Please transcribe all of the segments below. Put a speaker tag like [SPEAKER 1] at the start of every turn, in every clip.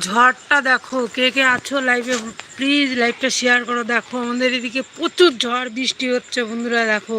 [SPEAKER 1] ঝড়টা দেখো, কে কে আছো লাইভে প্লিজ লাইভটা শেয়ার করো। দেখো, আমাদের এদিকে প্রচুর ঝড়, বৃষ্টি হচ্ছে, বন্ধুরা, দেখো।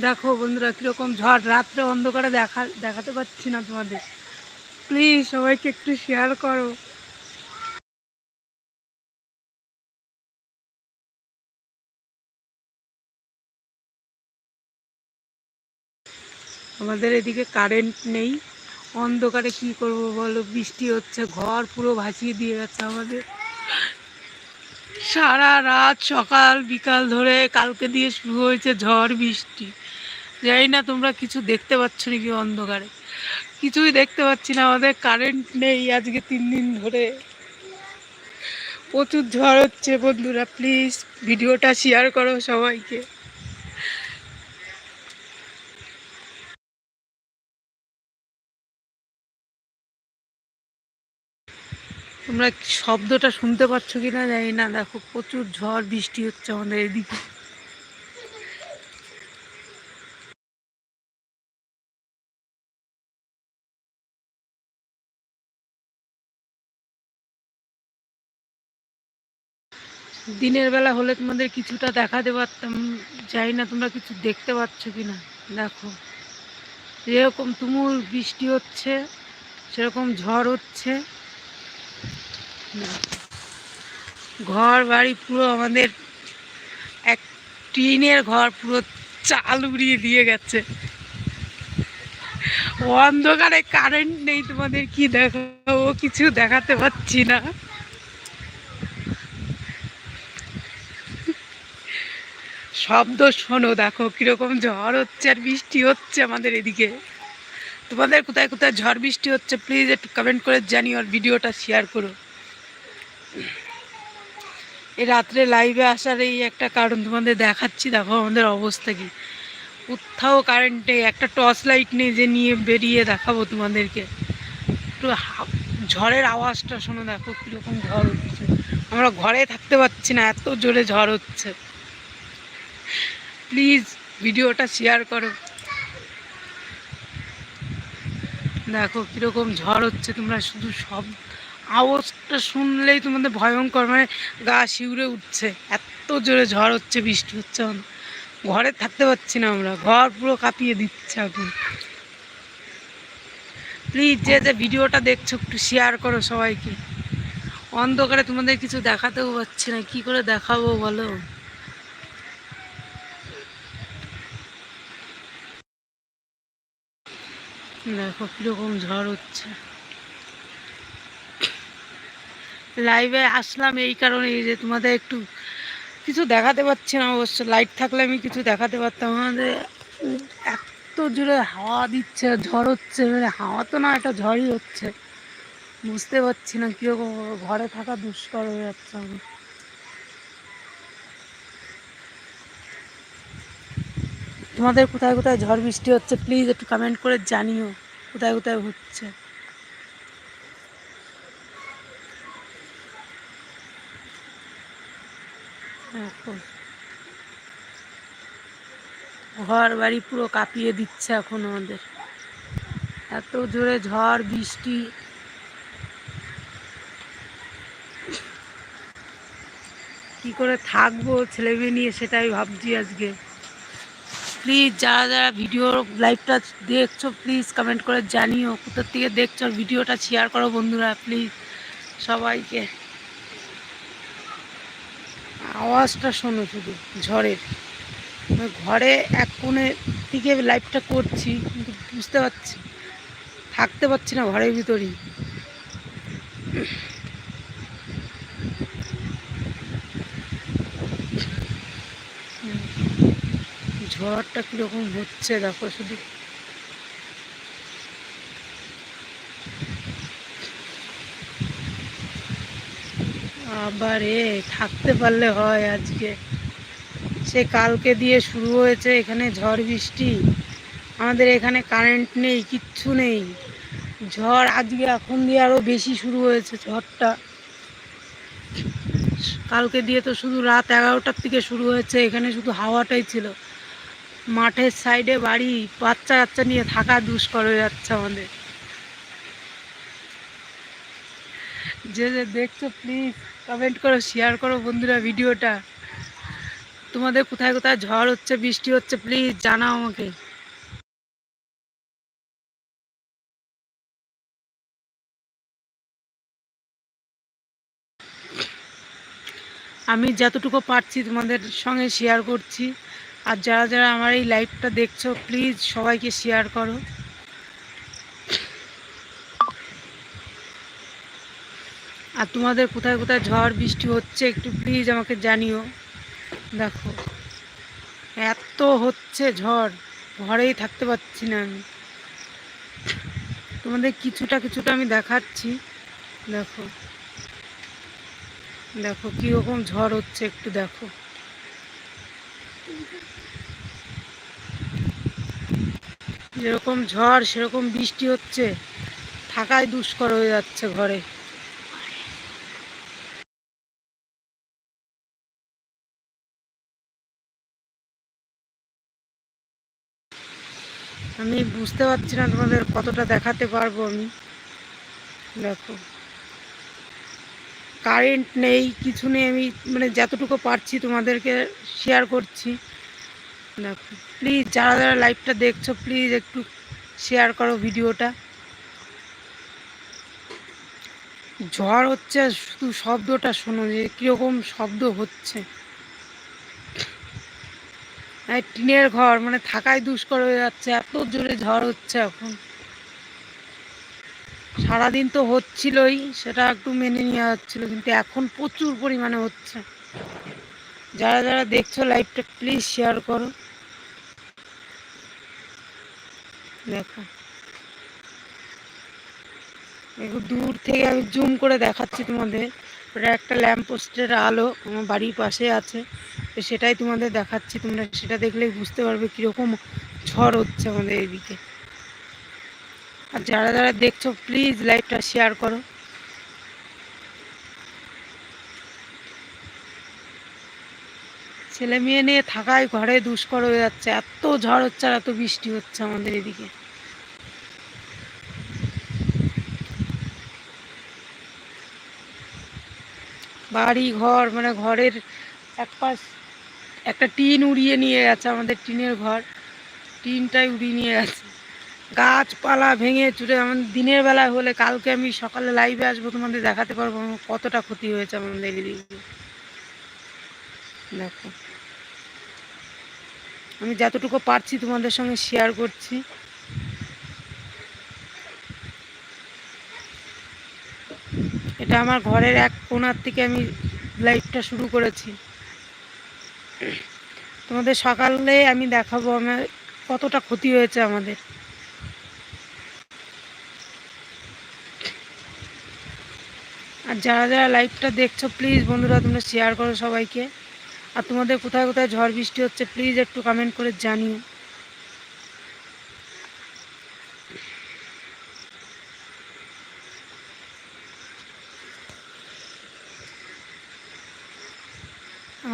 [SPEAKER 1] দেখো বন্ধুরা, কীরকম ঝড় রাত্রে অন্ধকারে দেখা, দেখাতে পাচ্ছি না তোমাদের। প্লিজ সবাইকে একটু শেয়ার করো। আমাদের এদিকে কারেন্ট নেই। অন্ধকারে কি করব বলো? বৃষ্টি হচ্ছে, ঘর পুরো ভাসিয়ে দিয়ে গেছে আমাদের। সারা রাত, সকাল, বিকাল ধরে কালকে দিয়ে শুরু হয়েছে ঝড়, বৃষ্টি। জানি না, তোমরা কিছু দেখতে পাচ্ছ নাকি অন্ধকারে। কিছুই দেখতে পাচ্ছি না, আমাদের কারেন্ট নেই আজকে তিন দিন ধরে। প্রচুর ঝড় হচ্ছে বন্ধুরা প্লিজ ভিডিওটা শেয়ার করো সবাইকে। তোমরা শব্দটা শুনতে পাচ্ছ কি না জানি না, দেখো প্রচুর ঝড়, বৃষ্টি হচ্ছে আমাদের এদিকে। দিনের বেলা হলে তোমাদের কিছুটা দেখাতে পারতাম জানি না তোমরা কিছু দেখতে পাচ্ছ কি না দেখো, যেরকম তুমুল বৃষ্টি হচ্ছে, সেরকম ঝড় হচ্ছে। ঘর বাড়ি পুরো আমাদের এক টিনের ঘর পুরো চাল উড়িয়ে দিয়ে গেছে। অন্ধকারে কারেন্ট নেই তোমাদের, কি দেখাবো? কিছু দেখাতে পাচ্ছি না। শব্দ শোনো, দেখো কীরকম ঝড় হচ্ছে আর বৃষ্টি হচ্ছে আমাদের এদিকে। তোমাদের কোথায় কোথায় ঝড় বৃষ্টি হচ্ছে প্লিজ একটু কমেন্ট করে জানিও আর ভিডিওটা শেয়ার করো। এই রাত্রে লাইভে আসার এই একটা কারণ তোমাদের দেখাচ্ছি, দেখো আমাদের অবস্থা কি। কোথাও কারেন্টে একটা টর্চ লাইট নেই যে নিয়ে বেরিয়ে দেখাবো তোমাদেরকে। একটু ঝড়ের আওয়াজটা শোনো, দেখো কীরকম ঝড় হচ্ছে। আমরা ঘরে থাকতে পারছি না, এত জোরে ঝড় হচ্ছে। প্লিজ ভিডিওটা শেয়ার করো। দেখো কীরকম ঝড় হচ্ছে, তোমরা শুধু সব আওয়াজটা শুনলেই তোমাদের ভয়ঙ্কর মানে গা শিউরে উঠছে। এত জোরে ঝড় হচ্ছে, বৃষ্টি হচ্ছে ঘরে থাকতে পারছি না আমরা, ঘর পুরো কাঁপিয়ে দিচ্ছে এখন। প্লিজ যে যে ভিডিওটা দেখছ, একটু শেয়ার করো সবাইকে। অন্ধকারে তোমাদের কিছু দেখাতেও পাচ্ছি না, কি করে দেখাবো বলো? দেখো কীরকম ঝড় হচ্ছে। লাইভে আসলাম এই কারণে যে তোমাদের একটু কিছু দেখাতে পারছি না অবশ্য। লাইট থাকলে আমি কিছু দেখাতে পারতাম। আমাদের এত জোরে হাওয়া দিচ্ছে, ঝড় হচ্ছে মানে হাওয়া তো না, একটা ঝড়ই হচ্ছে। বুঝতে পারছি না কীরকম ঘরে থাকা দুষ্কর হয়ে যাচ্ছে আমি তোমাদের কোথায় কোথায় ঝড় বৃষ্টি হচ্ছে প্লিজ একটু কমেন্ট করে জানিও কোথায় কোথায় হচ্ছে। ঘর বাড়ি পুরো কাঁপিয়ে দিচ্ছে এখন আমাদের। এত জোরে ঝড়, বৃষ্টি। কি করে থাকব ছেলে মেয়ে নিয়ে সেটাই ভাবছি আজকে। প্লিজ যারা যারা ভিডিও লাইভটা দেখছ প্লিজ কমেন্ট করে জানিও কোথার থেকে দেখছ ভিডিওটা শেয়ার করো বন্ধুরা প্লিজ সবাইকে। আওয়াজটা শোনো শুধু, ঝড়ের। ঘরে এক কোণে দিকে লাইভটা করছি, কিন্তু বুঝতে পারছি, থাকতে পারছি না ঘরের ভিতরেই। ঝড়টা কীরকম হচ্ছে, দেখো শুধু। আবার এ থাকতে পারলে হয় আজকে। সে কালকে দিয়ে শুরু হয়েছে এখানে ঝড় বৃষ্টি। আমাদের এখানে কারেন্ট নেই, কিচ্ছু নেই। ঝড় আজকে এখন দিয়ে আরও বেশি শুরু হয়েছে ঝড়টা। কালকে দিয়ে তো শুধু রাত এগারোটার থেকে শুরু হয়েছে, এখানে শুধু হাওয়াটাই ছিল। মাঠের সাইডে বাড়ি, বাচ্চা কাচ্চা নিয়ে থাকা দুষ্কর হয়ে যাচ্ছে আমাদের। যে যে দেখছ প্লিজ কমেন্ট করো শেয়ার করো বন্ধুরা ভিডিওটা। তোমাদের কোথায় কোথায় ঝড় হচ্ছে, বৃষ্টি হচ্ছে প্লিজ জানাও আমাকে। আমি যতটুকু পারছি তোমাদের সঙ্গে শেয়ার করছি। আর যারা যারা আমার এই লাইভটা দেখছ প্লিজ সবাইকে শেয়ার করো। আর তোমাদের কোথায় কোথায় ঝড় বৃষ্টি হচ্ছে একটু প্লিজ আমাকে জানিও। দেখো, এত হচ্ছে ঝড়, ঘরেই থাকতে পারছি না আমি। তোমাদের কিছুটা কিছুটা আমি দেখাচ্ছি। দেখো দেখো কীরকম ঝড় হচ্ছে একটু দেখো। যেরকম ঝড়, সেরকম বৃষ্টি হচ্ছে থাকাই দুষ্কর হয়ে যাচ্ছে ঘরে। আমি বুঝতে পারছি না তোমাদের কতটা দেখাতে পারব আমি। দেখো। কারেন্ট নেই, কিছু নেই, আমি মানে যতটুকু পারছি তোমাদেরকে শেয়ার করছি। দেখো প্লিজ যারা যারা লাইভটা দেখছ প্লিজ একটু শেয়ার করো ভিডিওটা ঝড় হচ্ছে, শুধু শব্দটা শোনো যে কীরকম শব্দ হচ্ছে। টিনের ঘর মানে থাকাই দুষ্কর হয়ে যাচ্ছে, এত জোরে ঝড় হচ্ছে এখন। সারাদিন তো হচ্ছিলই, সেটা একটু মেনে নেওয়া হচ্ছিল কিন্তু এখন প্রচুর পরিমাণে হচ্ছে। যারা যারা দেখছ লাইভটা প্লিজ শেয়ার করো। দেখো। একটু দূর থেকে আমি জুম করে দেখাচ্ছি তোমাদের। ওটা একটা ল্যাম্প পোস্টের আলো, আমার বাড়ির পাশে আছে। তো সেটাই তোমাদের দেখাচ্ছি, তোমরা সেটা দেখলেই বুঝতে পারবে কীরকম ঝড় হচ্ছে আমাদের এদিকে। আর যারা যারা দেখছ প্লিজ লাইভটা শেয়ার করো। ছেলে মেয়ে নিয়ে থাকায় ঘরে দুষ্কর হয়ে যাচ্ছে। এত ঝড় হচ্ছে আর এত বৃষ্টি হচ্ছে আমাদের এদিকে। বাড়ি, ঘর মানে ঘরের এক পাশ একটা টিন উড়িয়ে নিয়ে গেছে আমাদের টিনের ঘর। টিনটাই উড়িয়ে নিয়ে গেছে। গাছপালা ভেঙে চুরে আমাদের দিনের বেলায় হলে কালকে আমি সকালে লাইভে আসব, তোমাদের দেখাতে পারব আমার কতটা ক্ষতি হয়েছে এদিকে দেখো। আমি যতটুকু পারছি তোমাদের সঙ্গে শেয়ার করছি। এটা আমার ঘরের এক কোনার থেকে আমি লাইভটা শুরু করেছি। তোমাদের সকালে আমি দেখাবো আমার কতটা ক্ষতি হয়েছে আমাদের। যারা যারা লাইভটা দেখছ প্লিজ বন্ধুরা, তোমরা শেয়ার করো সবাইকে। আর তোমাদের কোথায় কোথায় ঝড় বৃষ্টি হচ্ছে প্লিজ একটু কমেন্ট করে জানিও।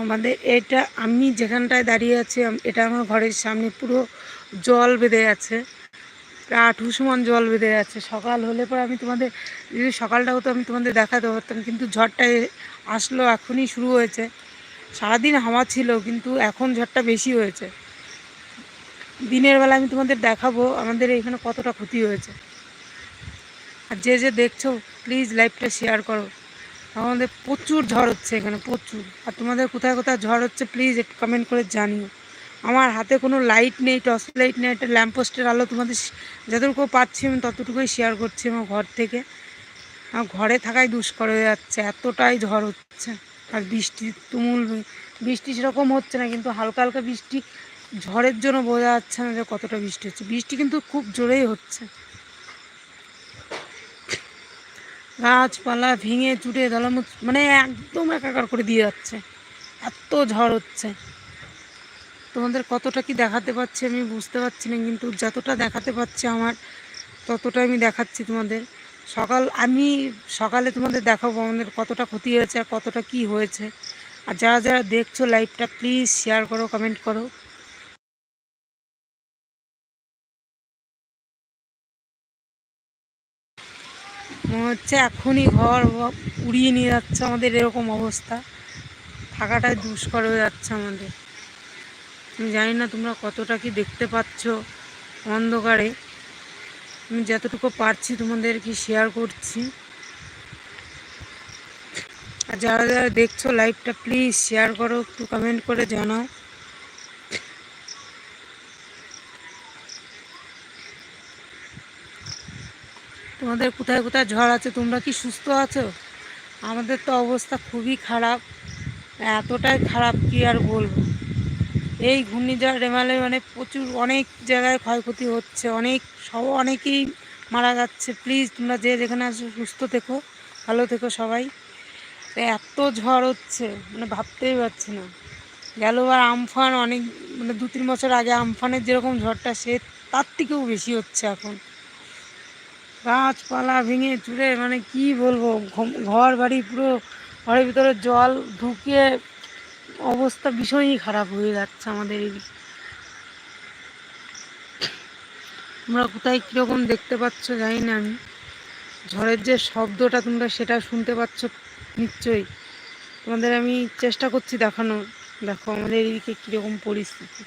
[SPEAKER 1] আমাদের এটা, আমি যেখানটায় দাঁড়িয়ে আছি এটা আমার ঘরের সামনে পুরো জল বেঁধে আছে। সমান জল বেঁধে যাচ্ছে। সকাল হলে পরে আমি তোমাদের, যদি সকালটা হতো আমি তোমাদের দেখাতে পারতাম, কিন্তু ঝড়টা আসলো, এখনই শুরু হয়েছে। সারাদিন হাওয়া ছিল, কিন্তু এখন ঝড়টা বেশি হয়েছে। দিনের বেলা আমি তোমাদের দেখাবো আমাদের এখানে কতটা ক্ষতি হয়েছে। আর যে যে দেখছ প্লিজ লাইভটা শেয়ার করো। আমাদের প্রচুর ঝড় হচ্ছে এখানে, প্রচুর। আর তোমাদের কোথায় কোথায় ঝড় হচ্ছে প্লিজ একটু কমেন্ট করে জানিও। আমার হাতে কোনো লাইট নেই টর্চ লাইট নেই, একটা ল্যাম্পপোস্টের আলো তোমাদের যতটুকু পাচ্ছি আমি ততটুকুই শেয়ার করছি আমার ঘর থেকে। আমার ঘরে থাকাই দুষ্কর হয়ে যাচ্ছে, এতটাই ঝড় হচ্ছে। আর বৃষ্টি তুমুল, বৃষ্টি সেরকম হচ্ছে না, কিন্তু হালকা হালকা বৃষ্টি ঝড়ের জন্য বোঝা যাচ্ছে না যে কতটা বৃষ্টি হচ্ছে। বৃষ্টি কিন্তু খুব জোরেই হচ্ছে। গাছপালা ভেঙে চুটে দলামুচ মানে একদম একাকার করে দিয়ে যাচ্ছে। এত ঝড় হচ্ছে। তোমাদের কতটা কি দেখাতে পারছি আমি বুঝতে পারছি না, কিন্তু যতটা দেখাতে পারছি আমার ততটা আমি দেখাচ্ছি তোমাদের। সকাল, আমি সকালে তোমাদের দেখাবো আমাদের কতটা ক্ষতি হয়েছে আর কতটা কি হয়েছে। আর যারা যারা দেখছ লাইভটা, প্লিজ শেয়ার করো কমেন্ট করো। মনে হচ্ছে এখনই ঘর উড়িয়ে নিয়ে যাচ্ছে আমাদের এরকম অবস্থা। থাকাটাই দুষ্কর হয়ে যাচ্ছে আমাদের। আমি জানি না তোমরা কতটা কি দেখতে পাচ্ছ অন্ধকারে। আমি যতটুকু পারছি তোমাদেরকে শেয়ার করছি। আর যারা যারা দেখছ লাইভটা প্লিজ শেয়ার করো, একটু কমেন্ট করে জানাও। তোমাদের কোথায় কোথায় ঝড় আছে? তোমরা কি সুস্থ আছো? আমাদের তো অবস্থা খুবই খারাপ। এতটাই খারাপ, কি আর বলব? এই ঘূর্ণিঝড় রেমালে মানে প্রচুর, অনেক জায়গায় ক্ষয়ক্ষতি হচ্ছে, অনেক, সব, অনেকেই মারা যাচ্ছে। প্লিজ তোমরা যে যেখানে আছো, সুস্থ থেকো, ভালো থেকো সবাই। এত ঝড় হচ্ছে মানে ভাবতেই পারছি না। গেলবার আমফান, অনেক মানে দু তিন বছর আগে আমফানের যেরকম ঝড়টা, সে তার থেকেও বেশি হচ্ছে এখন। গাছপালা ভেঙে চুড়ে মানে কি বলব ঘর বাড়ি পুরো, ঘরের ভিতরে জল ঢুকিয়ে অবস্থা ভীষণই খারাপ হয়ে যাচ্ছে আমাদের এই তোমরা কোথায় কীরকম দেখতে পাচ্ছ জানি না আমি। ঝড়ের যে শব্দটা তোমরা সেটা শুনতে পাচ্ছ নিশ্চয়ই। তোমাদের আমি চেষ্টা করছি দেখানোর। দেখো আমাদের এদিকে কীরকম পরিস্থিতি।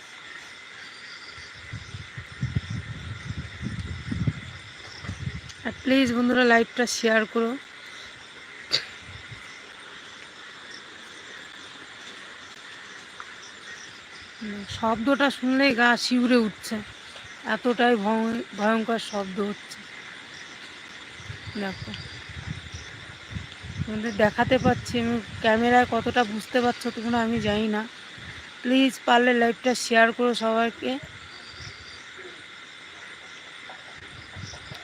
[SPEAKER 1] আর প্লিজ বন্ধুরা লাইভটা শেয়ার করো। শব্দটা শুনলেই গা শিউরে উঠছে। এতটাই ভয়ঙ্কর শব্দ হচ্ছে। দেখো। তোমাদের দেখাতে পাচ্ছি, আমি ক্যামেরায় কতটা বুঝতে পারছ তোমরা আমি জানি না। প্লিজ পারলে লাইভটা শেয়ার করো সবাইকে।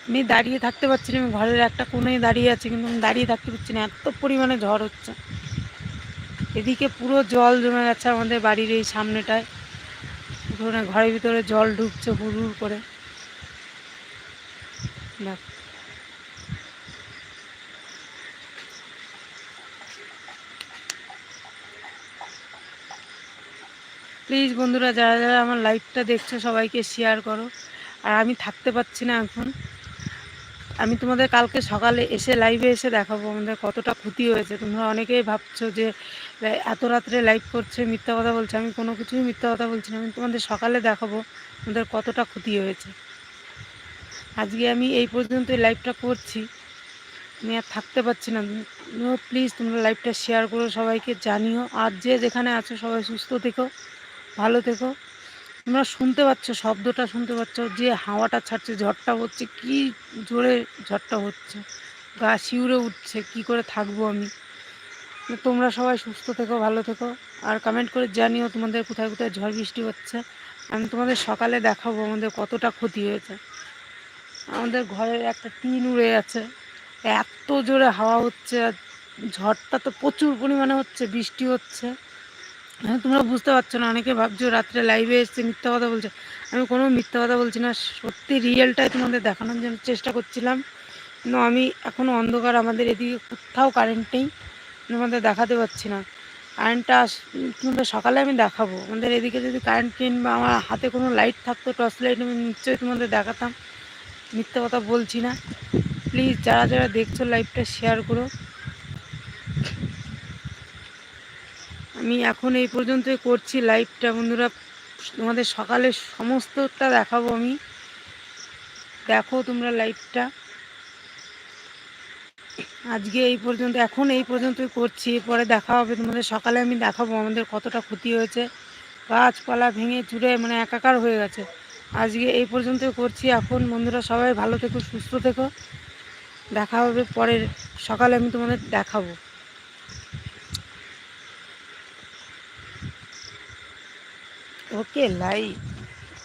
[SPEAKER 1] আমি দাঁড়িয়ে থাকতে পারছি না, আমি ঘরের একটা কোণেই দাঁড়িয়ে আছি, কিন্তু আমি দাঁড়িয়ে থাকতে পারছি না, এত পরিমাণে ঝড় হচ্ছে। এদিকে পুরো জল জমে গেছে আমাদের বাড়ির এই সামনেটায়। পুরো ঘরের ভিতরে জল ঢুকছে হুড় করে। দেখ প্লিজ বন্ধুরা, যারা যারা আমার লাইভটা দেখছ, সবাইকে শেয়ার করো। আর আমি থাকতে পারছি না এখন। আমি তোমাদের কালকে সকালে এসে লাইভে এসে দেখাবো আমাদের কতটা ক্ষতি হয়েছে। তোমরা অনেকেই ভাবছ যে, এত রাত্রে লাইভ করছে, মিথ্যা কথা বলছে। আমি কোনো কিছুই মিথ্যা কথা বলছি না। আমি তোমাদের সকালে দেখাবো আমাদের কতটা ক্ষতি হয়েছে। আজকে আমি এই পর্যন্ত লাইভটা করছি। আমি আর থাকতে পারছি না। প্লিজ তোমরা লাইভটা শেয়ার করো সবাইকে, জানিও। আর যে যেখানে আছো সবাই সুস্থ থেকো, ভালো থেকো। তোমরা শুনতে পাচ্ছ, শব্দটা শুনতে পাচ্ছ, যে হাওয়াটা ছাড়ছে, ঝড়টা হচ্ছে, কি জোরে ঝড়টা হচ্ছে, গা শিউরে উঠছে, কি করে থাকব আমি? তোমরা সবাই সুস্থ থেকো, ভালো থেকো, আর কমেন্ট করে জানিও তোমাদের কোথায় কোথায় ঝড় বৃষ্টি হচ্ছে। আমি তোমাদের সকালে দেখাবো আমাদের কতটা ক্ষতি হয়েছে। আমাদের ঘরের একটা টিন উড়ে আছে এত জোরে হাওয়া হচ্ছে, আর ঝড়টা তো প্রচুর পরিমাণে হচ্ছে, বৃষ্টি হচ্ছে। হ্যাঁ তোমরা বুঝতে পারছ না, অনেকে ভাবছ রাত্রে লাইভে এসছে মিথ্যা কথা বলছে। আমি কোনো মিথ্যা কথা বলছি না, সত্যি রিয়েলটাই তোমাদের দেখানোর জন্য চেষ্টা করছিলাম। কিন্তু আমি এখনও অন্ধকার, আমাদের এদিকে কোথাও কারেন্ট নেই, তোমাদের দেখাতে পারছি না। কারেন্টটা তোমাদের সকালে আমি দেখাবো। আমাদের এদিকে যদি কারেন্ট কিনবা আমার হাতে কোনো লাইট থাকতো টর্চ লাইট আমি নিশ্চয়ই তোমাদের দেখাতাম। মিথ্যা কথা বলছি না। প্লিজ যারা যারা দেখছ লাইভটা শেয়ার করো। আমি এখন এই পর্যন্তই করছি লাইভটা বন্ধুরা। তোমাদের সকালে সমস্তটা দেখাবো আমি। দেখো তোমরা লাইভটা আজকে এই পর্যন্ত, এখন এই পর্যন্তই করছি। পরে দেখা হবে তোমাদের সকালে, আমি দেখাবো আমাদের কতটা ক্ষতি হয়েছে। গাছপালা ভেঙে চুড়ে মানে একাকার হয়ে গেছে। আজকে এই পর্যন্তই করছি। এখন বন্ধুরা সবাই ভালো থেকো, সুস্থ থেকো। দেখা হবে পরের সকালে আমি তোমাদের দেখাবো। ওকে লাইভ